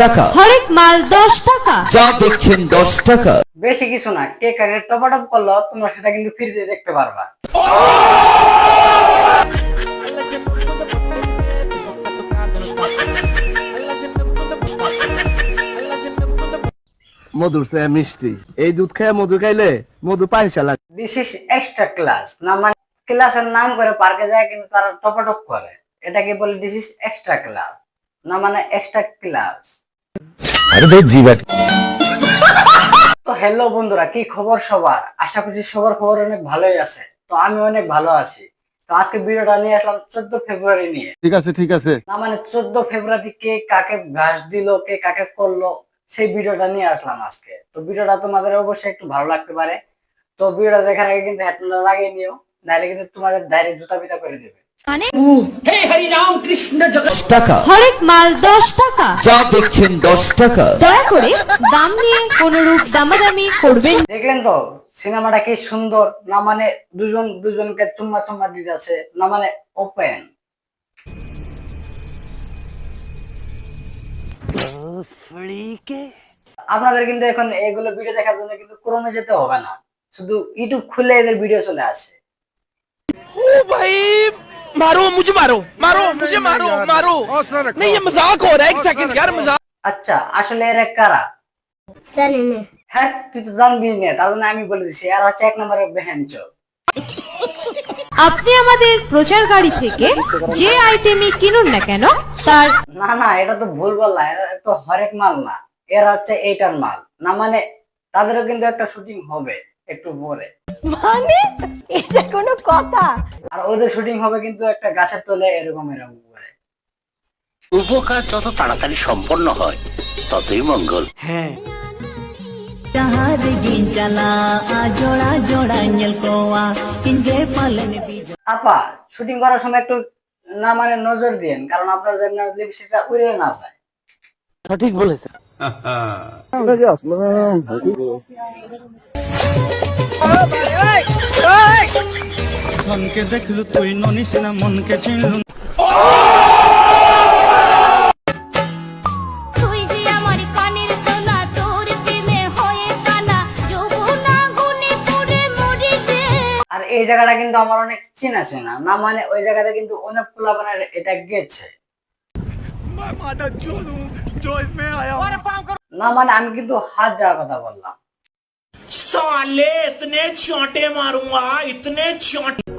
টাকা। হরেক মাল দশ টাকা। যা দেখছেন দশ টাকা। বেশি কিছু না কে করল তোমরা সেটা কিন্তু ফ্রিতে দেখতে পারবা। মধুর চেয়ে মিষ্টি। এই দুধ খেয়ে মধু খাইলে মধু পাইসা লাগে। দিস ইজ এক্সট্রা ক্লাস না মানে ক্লাসের নাম করে পার্কে যায় কিন্তু তারা টপাটপ করে। এটাকে বলে দিস ইজ এক্সট্রা ক্লাস না মানে এক্সট্রা ক্লাস আরে তো জীবাট তো হ্যালো বন্ধুরা কি খবর সবার? আশা করছি সবার খবর অনেক ভালোই আছে। তো আমি অনেক ভালো আছি। তো আজকে ভিডিওটা নিয়ে আসলাম চোদ্দ ফেব্রুয়ারি নিয়ে। ঠিক আছে ঠিক আছে। না মানে চোদ্দ ফেব্রুয়ারি কে কাকে ঘাস দিল কে কাকে করল সেই ভিডিওটা নিয়ে আসলাম আজকে। তো ভিডিওটা তোমাদের অবশ্যই একটু ভালো লাগতে পারে। তো ভিডিওটা দেখার আগে কিন্তু হেডফোনটা লাগিয়ে নিও। নাহলে কিন্তু তোমাদের ডাইরেক্ট জুতা পিটা করে দেবে। মানে? টাকা। হরেক মাল দশ টাকা। যা দেখছেন দশ টাকা। দয়া করে দাম নিয়ে কোনো দামাদামি করবেন। দেখলেন তো সিনেমাটা কি সুন্দর না মানে দুজন দুজনকে চুম্মা চুম্মা দিতেছে না মানে ওপেন আপনাদের কিন্তু এখন এগুলো ভিডিও দেখার জন্য কিন্তু ক্রমে যেতে হবে না। শুধু ইউটিউব খুলে এদের ভিডিও চলে আসে। भाई मारो मुझे मारो मारो मुझे मारो मारो नहीं ये मजाक हो रहा है एक सेकंड यार मजाक আচ্ছা আসলে এরা কারা হ্যাঁ তুই তো জানবি না তার জন্য আমি বলে দিচ্ছি আর হচ্ছে এক নম্বরের বেহেঞ্চ আপনি আমাদের প্রচার গাড়ি থেকে যে আইটেমই কিনুন না কেন তার না না এটা তো ভুল বললা এরা তো হরেক মাল না এরা হচ্ছে এইটার মাল না মানে তাদেরও কিন্তু একটা শুটিং হবে একটু পরে মানে? এটা কোনো কথা? আর ওদের শুটিং হবে কিন্তু একটা গাছের তলে এরকম এরকম করে। উপকার যত তাড়াতাড়ি সম্পন্ন হয় ততই মঙ্গল। আপা শুটিং করার সময় একটু না মানে নজর দিন কারণ আপনার যেন লিপস্টিকটা উড়ে না যায়। ধনকে দেখলু তুই ননিস না মনকে চিনলু তুই যে আমার কানের সোনা তোর প্রেমে হয়ে কানা যৌবনা গুনে পড়ে মরি যে। আর এই জায়গাটা কিন্তু আমার অনেক চেনা চেনা না মানে ওই জায়গাটা কিন্তু অনেক পোলাপানের এটা গেছে। না মানে আমি কিন্তু হাত যাওয়ার কথা বললাম। साले इतने चोंटे मारूंगा इतने चोंटे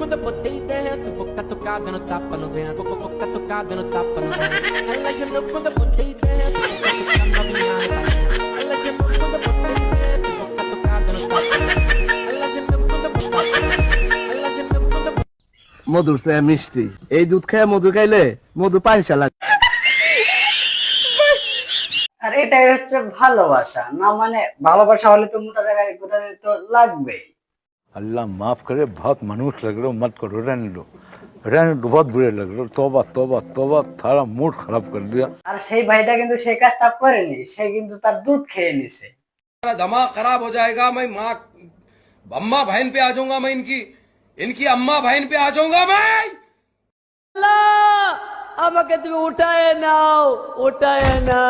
মধুর চেয়ে মিষ্টি এই দুধ খেয়ে মধু খাইলে মধু পাইসা লাগে আর এটাই হচ্ছে ভালোবাসা না মানে ভালোবাসা হলে তো মোটা জায়গায় কোথাও তো লাগবেই अल्लाह माफ करे बहुत मनुष्य लग रहे हो मत करो रहने लो रहने दो बहुत बुरे लग रहे हो तोबा तोबा तोबा थारा मूड खराब कर दिया আর সেই ভাইটা কিন্তু সেই কাজটা করেনি সে কিন্তু তার দুধ খেয়ে নিছে दिमाग खराब हो जाएगा मैं माँ अम्मा बहन पे आ जाऊंगा मैं इनकी इनकी अम्मा बहन पे आ जाऊंगा मैं আমাকে তুমি উঠায় নাও উঠায় নাও